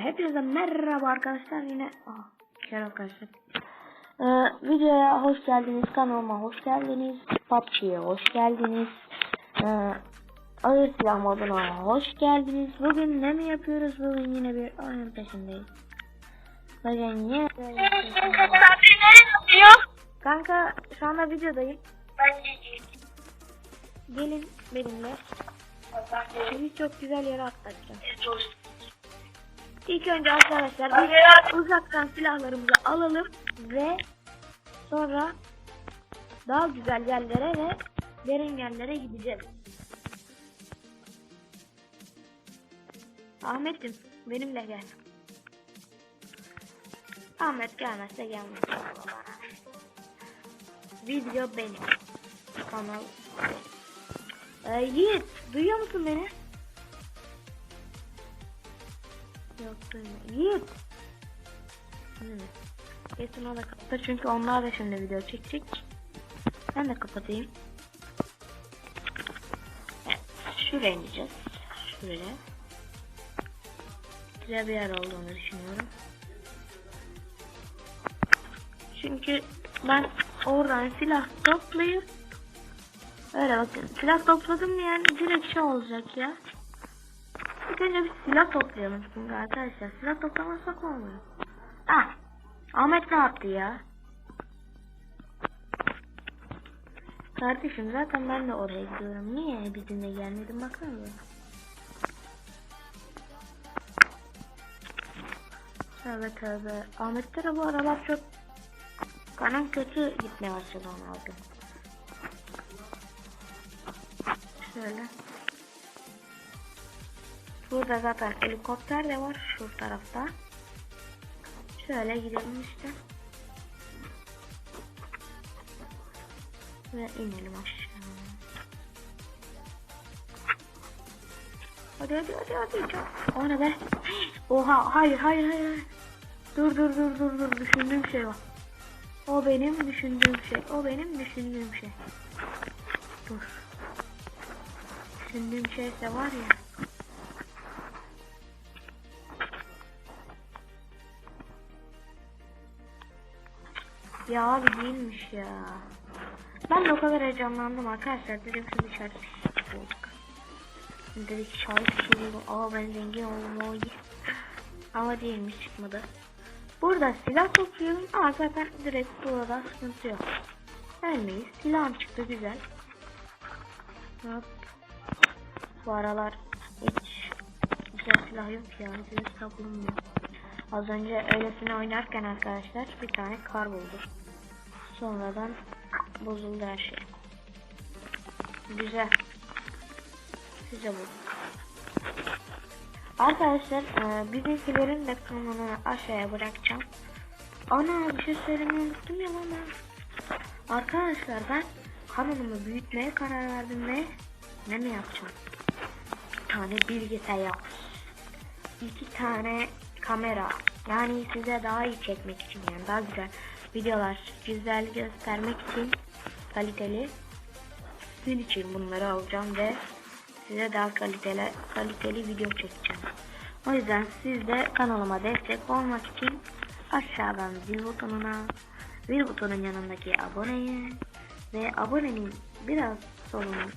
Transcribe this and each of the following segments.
hepinize merhaba arkadaşlar. Yine Aha, kere arkadaşlar. Ee, videoya hoş geldiniz kanalıma hoş geldiniz PUBG'ye hoş geldiniz. Ee, ağır silah moduna hoş geldiniz. Bugün ne mi yapıyoruz? Bugün yine bir oyun peşindeyiz. Bugün yine kanka şu anda videodayım. Gelin benimle. Sizi çok güzel yere atlatacağım İlk önce arkadaşlar biz uzaktan silahlarımızı alalım ve sonra daha güzel yerlere ve derin yerlere gideceğiz. Ahmet'im benimle gel. Ahmet gelmezse gelmez. Video benim. Kanal. Ee, Yiğit duyuyor musun beni? Yok duymuyor. Yiğit. Hmm. Kesin o da kapatır çünkü onlar da şimdi video çekecek. Ben de kapatayım. Evet, şuraya ineceğiz. Şuraya. Güzel bir yer olduğunu düşünüyorum. Çünkü ben oradan silah toplayıp öyle bakın silah topladım yani direkt şey olacak ya. İlk önce bir silah toplayalım çünkü arkadaşlar. Silah toplamazsak olmuyor. Ah! Ahmet ne yaptı ya? Kardeşim zaten ben de oraya gidiyorum. Niye bizimle gelmedin bakar mısın? Tövbe tövbe. Ahmet'te de bu aralar çok kanım kötü gitmeye başladı ona abi. Şöyle. Burada zaten helikopter de var şu tarafta. Şöyle gidelim işte. Ve inelim aşağı. Hadi hadi hadi hadi. O ne be? Oha hayır hayır hayır. Dur dur dur dur dur düşündüğüm şey var. O benim düşündüğüm şey. O benim düşündüğüm şey. Dur. Düşündüğüm şeyse var ya. Ya abi değilmiş ya. Ben de o kadar heyecanlandım arkadaşlar. Dedim şimdi şarkı bulduk. Dedik şarkı buldum. Aa ben zengin oldum. O iyi. Ama değilmiş çıkmadı. Burada silah topluyorum. Aa zaten direkt burada sıkıntı yok. Ölmeyiz. Silahım çıktı güzel. Hop. Bu aralar hiç güzel silah yok ya. Güzel silah bulunmuyor. Az önce öylesine oynarken arkadaşlar bir tane kar buldum. Sonradan bozuldu her şey. Güzel. Size bu. Arkadaşlar e, bizimkilerin de kanalını aşağıya bırakacağım. Ana bir şey söylemeyi unuttum ya ben. Arkadaşlar ben kanalımı büyütmeye karar verdim ve ne mi yapacağım? Bir tane bilgisayar. iki tane kamera. Yani size daha iyi çekmek için yani daha güzel videolar güzel göstermek için kaliteli sizin için bunları alacağım ve size daha kaliteli kaliteli video çekeceğim. O yüzden siz de kanalıma destek olmak için aşağıdan zil butonuna zil butonun yanındaki aboneye ve abonenin biraz solun,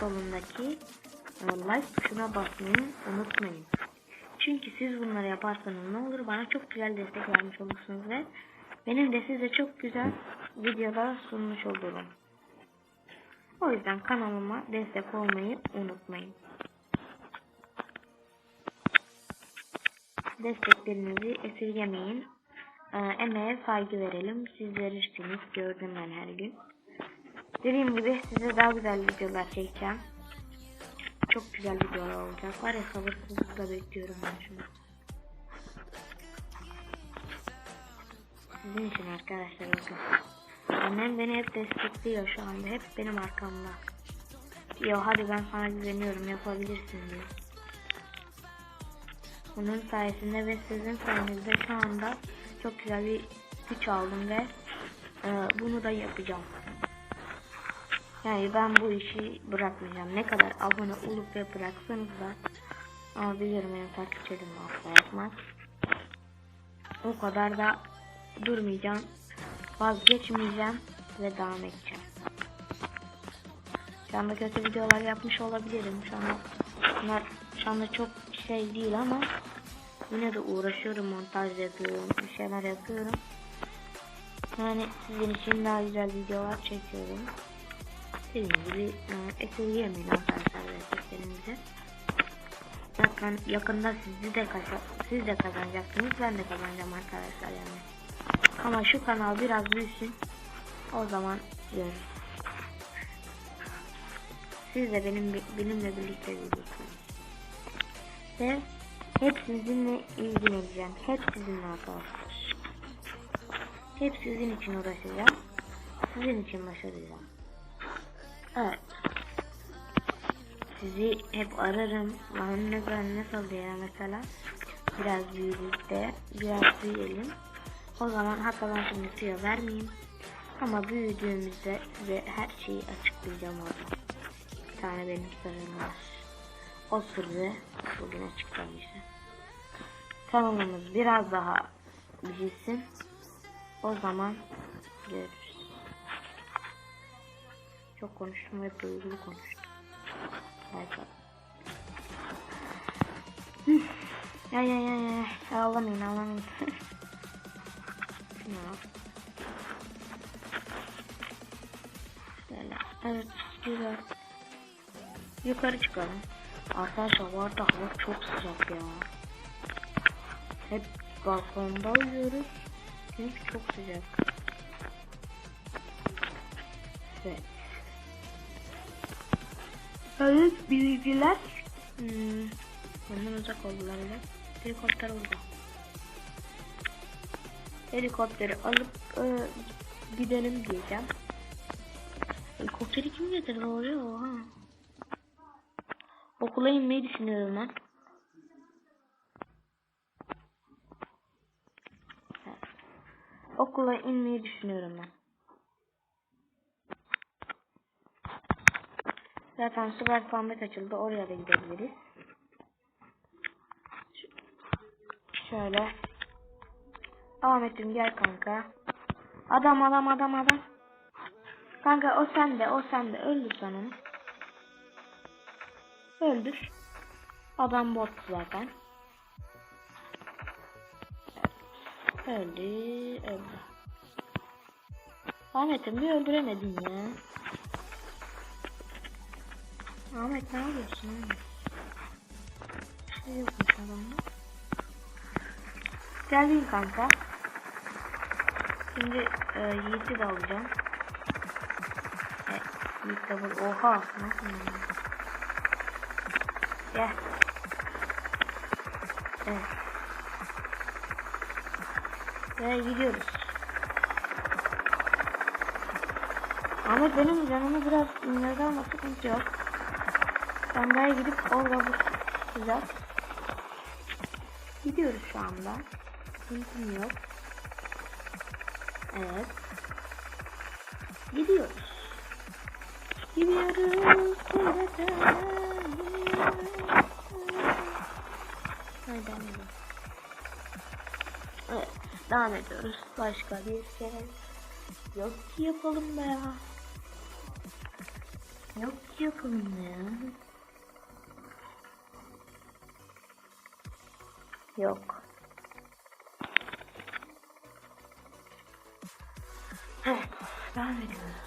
solundaki e, like tuşuna basmayı unutmayın. Çünkü siz bunları yaparsanız ne olur bana çok güzel destek vermiş olursunuz ve benim de size çok güzel videolar sunmuş olurum. O yüzden kanalıma destek olmayı unutmayın. Desteklerinizi esirgemeyin. Ee, emeğe saygı verelim. Siz verirsiniz. Gördüm ben her gün. Dediğim gibi size daha güzel videolar çekeceğim. Çok güzel videolar olacak. Var ya sabırsızlıkla bekliyorum ben şunu. Sizin için arkadaşlar bakın. Annem beni hep destekliyor şu anda. Hep benim arkamda. Yo hadi ben sana güveniyorum yapabilirsin diyor. Bunun sayesinde ve sizin sayenizde şu anda çok güzel bir güç aldım ve e, bunu da yapacağım. Yani ben bu işi bırakmayacağım. Ne kadar abone olup ve bıraksanız da Ama biliyorum benim takipçilerim asla yapmaz. O kadar da durmayacağım. Vazgeçmeyeceğim ve devam edeceğim. Şu anda kötü videolar yapmış olabilirim. Şu anda bunlar şu anda çok şey değil ama yine de uğraşıyorum montaj yapıyorum bir şeyler yapıyorum. Yani sizin için daha güzel videolar çekiyorum. Dediğim gibi e, arkadaşlar desteklerinizi. Zaten yakında sizi de siz de kazanacaksınız ben de kazanacağım arkadaşlar yani. Ama şu kanal biraz büyüsün. O zaman görürüz. Siz de benim benimle birlikte büyüyeceksiniz. Ve hep sizinle ilgileneceğim. Hep sizinle arkadaşlar. Hep sizin için uğraşacağım. Sizin için başaracağım. Evet. Sizi hep ararım. Lan ne nasıl diye mesela. Biraz büyüdük de biraz büyüyelim. O zaman hatta ben şimdi vermeyeyim. Ama büyüdüğümüzde size her şeyi açıklayacağım orada. Bir tane benim sırrım var. O sırrı bugün açıklamayacağım. Kanalımız biraz daha büyüsün. O zaman görürüz. Çok konuştum ve duygulu konuştum. Belki. Ya ya ya ya. Ağlamayın ağlamayın. ya. Böyle. Evet güzel. Yukarı çıkalım. Arkadaşlar bu arada hava çok sıcak ya. Hep balkonda uyuyoruz. Çünkü çok sıcak. Evet. Evet bilgiler. Hmm. Benden uzak oldular öyle. Helikopter oldu. Helikopteri alıp e, gidelim diyeceğim. Helikopteri kim getirdi oraya? Oha. Okula inmeyi düşünüyorum ben. Okula inmeyi düşünüyorum ben. Zaten süper farmet açıldı. Oraya da gidebiliriz. Şöyle. Ahmet'im gel kanka. Adam adam adam adam. Kanka o sende o sende. Öldür sen. Öldür. Adam bot zaten. Öldü. Öldü. Ahmet'im bir öldüremedin ya. Ahmet ne yapıyorsun Ahmet? Şey. Geldin kanka. Şimdi e, Yiğit'i de alacağım. E, Yiğit double. Oha. Nasıl yani? Gel. Evet. Ve gidiyoruz. Ahmet benim canımı biraz indirdi ama sıkıntı yok. Ben daha gidip orada bu sıcak. Gidiyoruz şu anda. Sıkıntım yok. Evet. Gidiyoruz. Gidiyoruz. Edelim. Evet. Devam ediyoruz. Başka bir şey yok ki yapalım be ya. Yok ki yapalım be ya. Yok. Devam ediyoruz.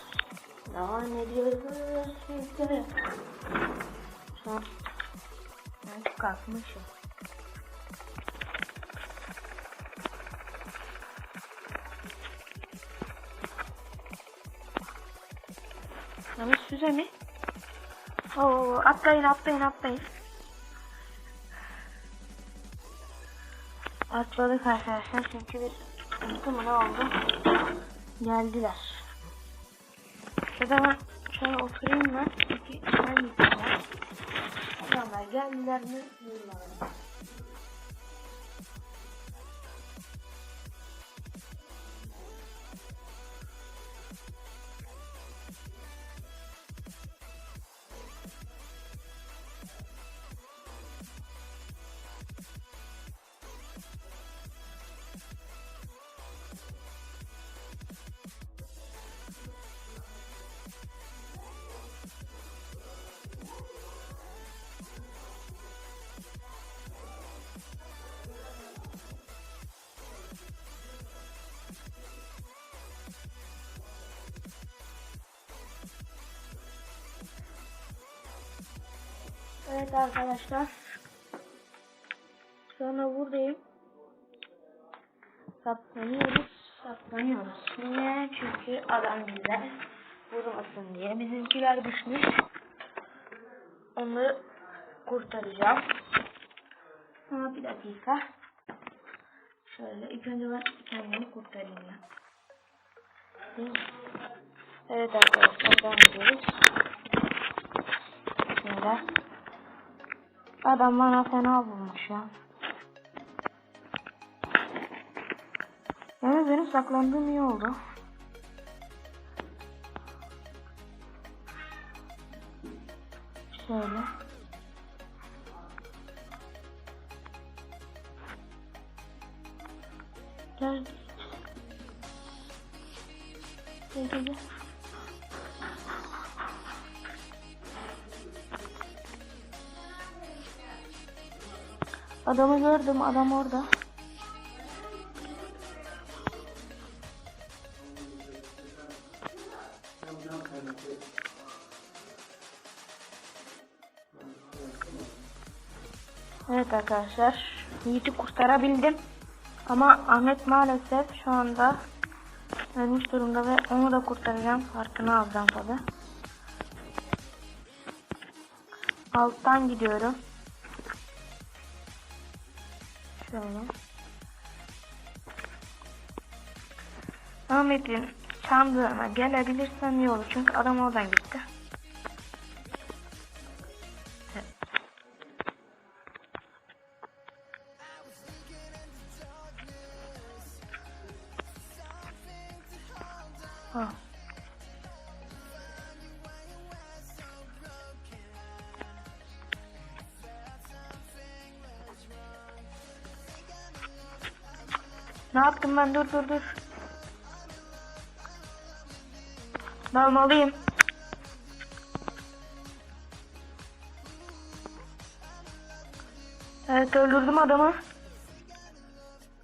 Devam ediyoruz. Şimdi. Şu an ben kalkmışım. Yalnız füze mi? Oo, atlayın atlayın atlayın. Atladık arkadaşlar çünkü bir sıkıntı mı ne oldu? Geldiler. Ya da ben şöyle oturayım ben çünkü ben gideceğim. Adamlar geldiler mi bilmiyorum. Evet arkadaşlar. Sonra buradayım. Saklanıyoruz. Saklanıyoruz. Niye? Çünkü adam bize vurmasın diye. Bizimkiler düşmüş. Onları kurtaracağım. Ama bir dakika. Şöyle ilk önce ben kendimi kurtarayım ya. Evet arkadaşlar devam ediyoruz. Şöyle. Adam bana fena vurmuş ya. Yani benim saklandığım iyi oldu. Şöyle. Adamı gördüm. Adam orada. Evet arkadaşlar. Yiğit'i kurtarabildim. Ama Ahmet maalesef şu anda ölmüş durumda ve onu da kurtaracağım. Farkını alacağım tabi. Alttan gidiyorum. Ahmet'in sandığına gelebilirsem iyi olur. Çünkü adam oradan gitti. Ha. Ne yaptım ben? Dur dur dur. Dalmalıyım. Evet öldürdüm adamı.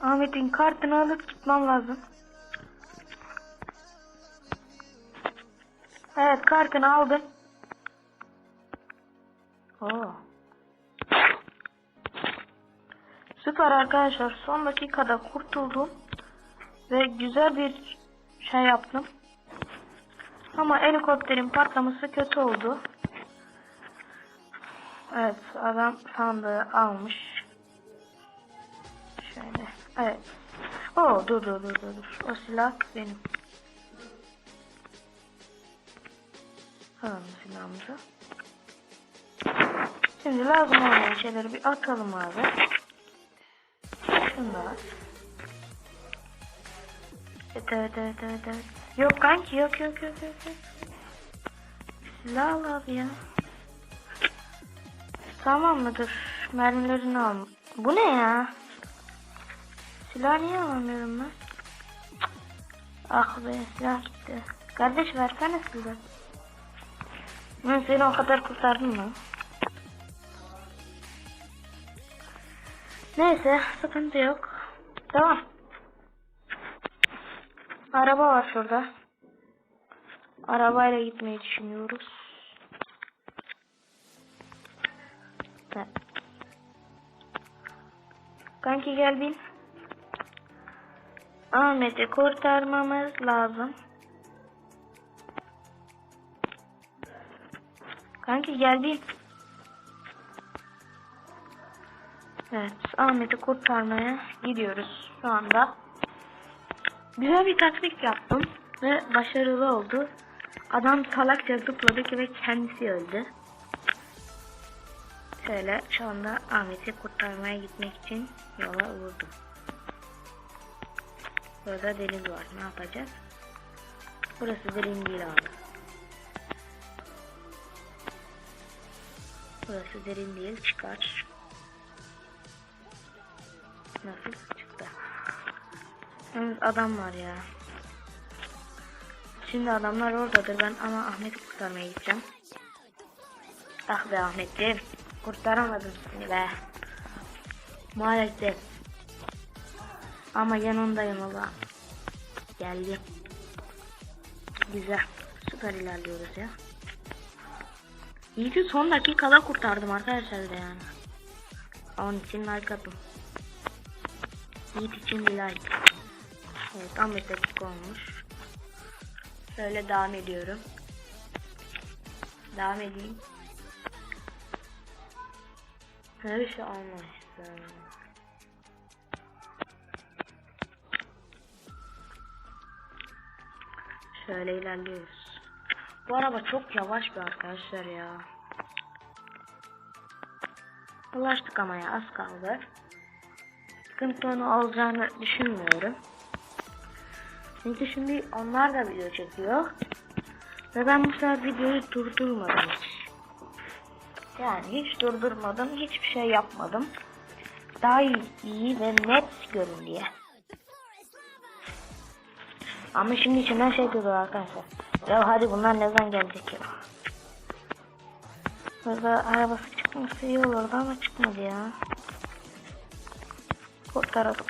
Ahmet'in kartını alıp gitmem lazım. Evet kartını aldım. Oo. Süper arkadaşlar. Son dakikada kurtuldum. Ve güzel bir şey yaptım. Ama helikopterin patlaması kötü oldu. Evet adam sandığı almış. Şöyle. Evet. Oo dur dur dur dur. O silah benim. Alalım silahımızı. Şimdi lazım olmayan şeyleri bir atalım abi. Şunu da at. Evet evet evet evet. evet. Yok kanki yok yok yok yok. yok. Silah al abi ya. Tamam mıdır? Mermilerini al. Bu ne ya? Silah niye alamıyorum ben? Ah be silah gitti. Kardeş versene silah. Ben seni o kadar kurtardım mı? Neyse sıkıntı yok. Tamam. Araba var şurada. Arabayla gitmeyi düşünüyoruz. Evet. Kanki gel bin. Ahmet'i kurtarmamız lazım. Kanki gel bin. Evet, Ahmet'i kurtarmaya gidiyoruz şu anda. Güzel bir taktik yaptım ve başarılı oldu. Adam salakça zıpladı ve kendisi öldü. Şöyle şu anda Ahmet'i kurtarmaya gitmek için yola vurdum. Burada deniz var. Ne yapacağız? Burası derin değil abi. Burası derin değil. Çıkar. Nasıl? Adam var ya. Şimdi adamlar oradadır ben ama Ahmet'i kurtarmaya gideceğim. Ah be Ahmetciğim. Kurtaramadım seni be. Maalesef. Ama yanındayım Allah. Geldim. Güzel. Süper ilerliyoruz ya. İyi ki son dakikada kurtardım arkadaşlar da yani. Onun için like atın. Yiğit için bir like. Evet 15 dakika olmuş. Şöyle devam ediyorum. Devam edeyim. Her şey almışsın. Şöyle ilerliyoruz. Bu araba çok yavaş bir arkadaşlar ya. Ulaştık ama ya az kaldı. Sıkıntı onu olacağını düşünmüyorum. Çünkü şimdi onlar da video çekiyor. Ve ben bu sefer videoyu durdurmadım hiç. Yani hiç durdurmadım, hiçbir şey yapmadım. Daha iyi, iyi ve net görün diye. Ama şimdi içimden şey diyordu arkadaşlar. Ya hadi bunlar ne zaman gelecek ya. Burada arabası çıkması iyi olurdu ama çıkmadı ya. Kurtaralım.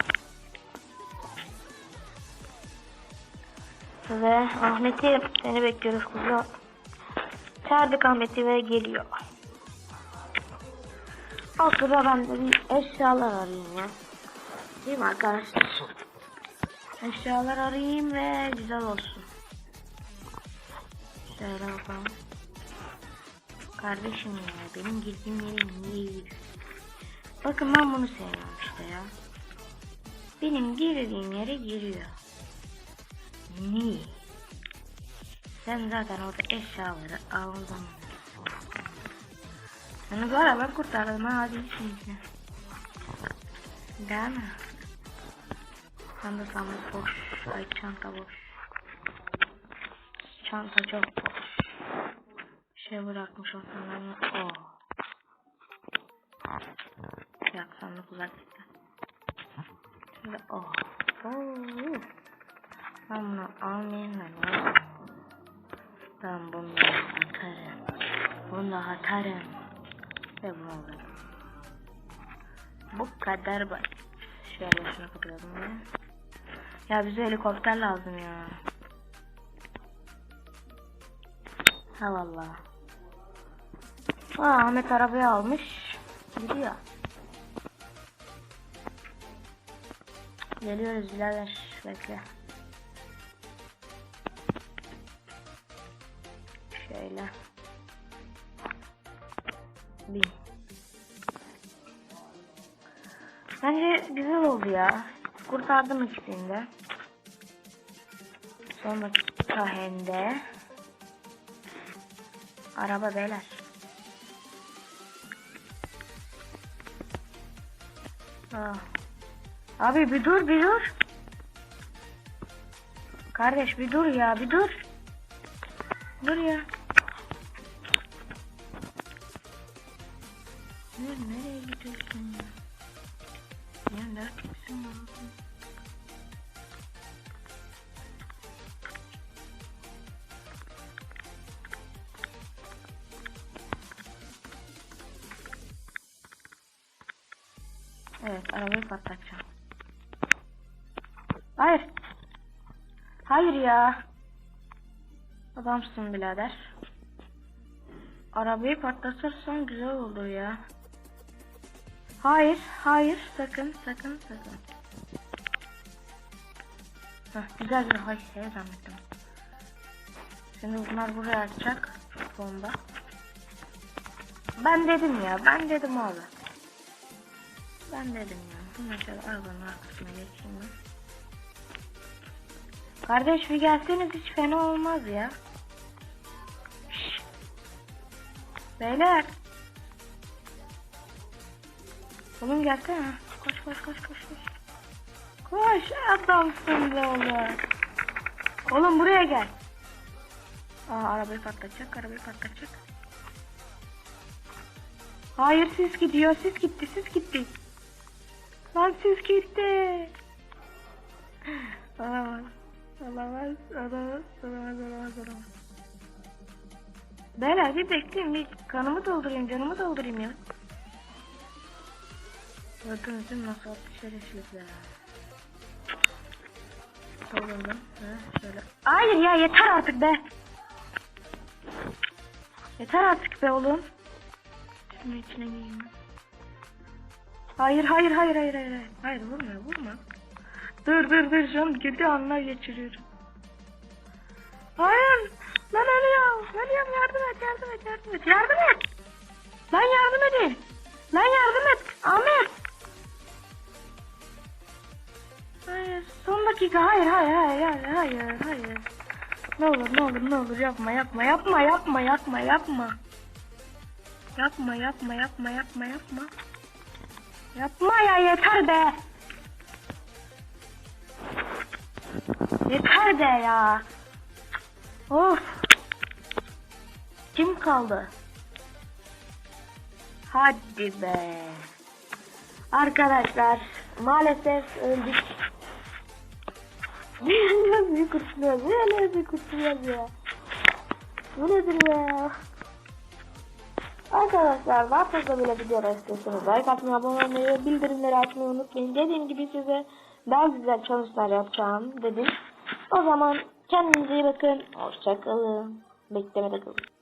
Ve Ahmet'i seni bekliyoruz kuzum. Çağırdık Ahmet'i ve geliyor. O sırada ben de bir eşyalar arayayım ya. Değil mi arkadaşlar? Eşyalar arayayım ve güzel olsun. Şöyle bakalım. Kardeşim ya benim girdiğim yere niye? Bakın ben bunu sevmiyorum işte ya. Benim girdiğim yere giriyor. Niye? Sen zaten orada eşyaları aldın. Seni bu araba kurtardım ha hadi şimdi. Değil mi? Sen de sandık boş. Ay çanta boş. Çanta çok boş. Şey bırakmış ortalarına. Oh. Yak sandık uzak gitti. Şimdi oh. Oo. Ben bunu almayayım ben. Ben bunu atarım. Bunu atarım. Ve bunu alırım. Bu kadar basit. Şöyle şunu kapayalım ya. Ya bize helikopter lazım ya. Ha valla. Aa Ahmet arabayı almış. Gidiyor. Geliyoruz birader. Bekle. Bence güzel oldu ya. Kurtardım ikisini de. Sonra sahende. Araba beyler. Aa. Abi bir dur bir dur. Kardeş bir dur ya bir dur. Dur ya. Evet arabayı patlatacağım. Hayır. Hayır ya. Adamsın birader. Arabayı patlatırsan güzel olur ya. Hayır, hayır, sakın, sakın, sakın. Heh, güzel bir hayır, zannettim. Şimdi bunlar buraya atacak bomba. Ben dedim ya, ben dedim abi. Ben dedim ya. Bu mesela arabanın arkasına geçeyim ben. Kardeş bir gelseniz hiç fena olmaz ya. Şşş. Beyler. Oğlum gelsene. Koş koş koş koş koş. Koş adamsın be oğlum. Oğlum buraya gel. Aa arabayı patlatacak arabayı patlatacak. Hayır siz gidiyor siz gitti siz gitti. Lan siz gitti. Olamaz. Olamaz. Olamaz. Olamaz. Olamaz. Olamaz. Beyler bir bekleyin bir kanımı doldurayım canımı doldurayım ya. Bakın bizim nasıl şerefsizler. Doldurdum. Ha, şöyle. Hayır ya yeter artık be. Yeter artık be oğlum. Şunun içine gireyim. Hayır hayır hayır hayır hayır. Hayır, vurma vurma. Dur dur dur an kötü anlar geçiriyorum. Hayır. Lan ölüyorum. Ölüyorum yardım et yardım et yardım et. Yardım et. Lan yardım edin. Lan yardım et. Ahmet. Hayır. Son dakika. Hayır hayır hayır hayır hayır hayır. Ne olur ne olur ne olur yapma yapma yapma yapma yapma yapma. Yapma yapma yapma yapma yapma. Yapma ya yeter be. Yeter be ya. Of. Kim kaldı? Hadi be. Arkadaşlar maalesef öldük. Nasıl bir kurtuluyoruz? Böyle bir kurtuluyoruz ya. Bu nedir ya? Arkadaşlar daha fazla böyle videolar istiyorsanız like atmayı, abone olmayı, bildirimleri açmayı unutmayın. Dediğim gibi size daha güzel çalışmalar yapacağım dedim. O zaman kendinize iyi bakın. Hoşçakalın. Beklemede kalın.